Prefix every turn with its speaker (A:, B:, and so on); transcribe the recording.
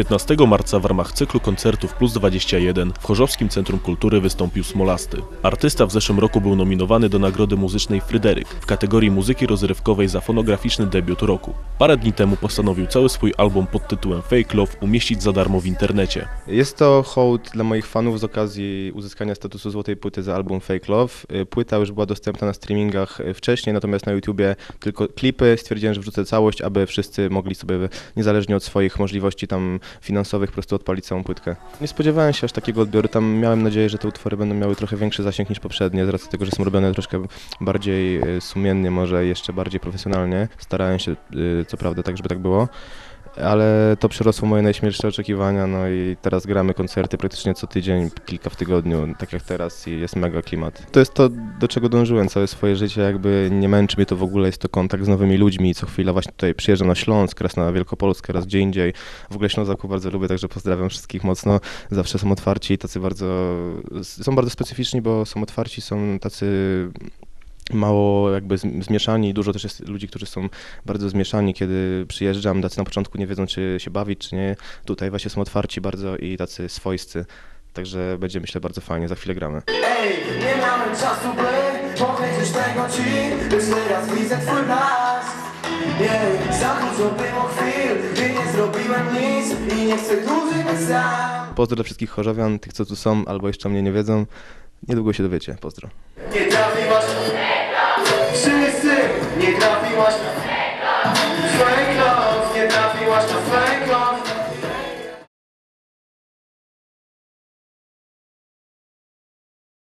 A: 15 marca w ramach cyklu koncertów Plus 21 w Chorzowskim Centrum Kultury wystąpił Smolasty. Artysta w zeszłym roku był nominowany do Nagrody Muzycznej Fryderyk w kategorii muzyki rozrywkowej za fonograficzny debiut roku. Parę dni temu postanowił cały swój album pod tytułem Fake Love umieścić za darmo w internecie.
B: Jest to hołd dla moich fanów z okazji uzyskania statusu złotej płyty za album Fake Love. Płyta już była dostępna na streamingach wcześniej, natomiast na YouTubie tylko klipy. Stwierdziłem, że wrzucę całość, aby wszyscy mogli sobie niezależnie od swoich możliwości tam finansowych po prostu odpalić całą płytkę. Nie spodziewałem się aż takiego odbioru. Tam miałem nadzieję, że te utwory będą miały trochę większy zasięg niż poprzednie, z racji tego, że są robione troszkę bardziej y, sumiennie, może jeszcze bardziej profesjonalnie. Starałem się, y, co prawda, tak, żeby tak było. Ale to przerosło moje najśmielsze oczekiwania, no i teraz gramy koncerty praktycznie co tydzień, kilka w tygodniu, tak jak teraz i jest mega klimat. To jest to, do czego dążyłem całe swoje życie, jakby nie męczy mnie to w ogóle, jest to kontakt z nowymi ludźmi, co chwila właśnie tutaj przyjeżdżam na Śląsk, raz na Wielkopolskę, raz gdzie indziej. W ogóle Ślązaków bardzo lubię, także pozdrawiam wszystkich mocno, zawsze są otwarci i tacy bardzo, są bardzo specyficzni, bo są otwarci, są tacy mało jakby zm- zmieszani. Dużo też jest ludzi, którzy są bardzo zmieszani, kiedy przyjeżdżam. Tacy na początku nie wiedzą, czy się bawić, czy nie. Tutaj właśnie są otwarci bardzo i tacy swojscy. Także będzie myślę bardzo fajnie, za chwilę gramy.
C: Ej, nie miałem czasu, by powiedzieć tego ci Lecz teraz widzę twój blask Jej, za dużo było chwil I nie zrobiłem nic I nie chcę dłużej być sam
B: Pozdro dla wszystkich chorzowian, tych co tu są albo jeszcze mnie nie wiedzą. Niedługo się dowiecie. Pozdro.
C: Nie wash my flank gloves. Flank gloves. Gaddafi wash my.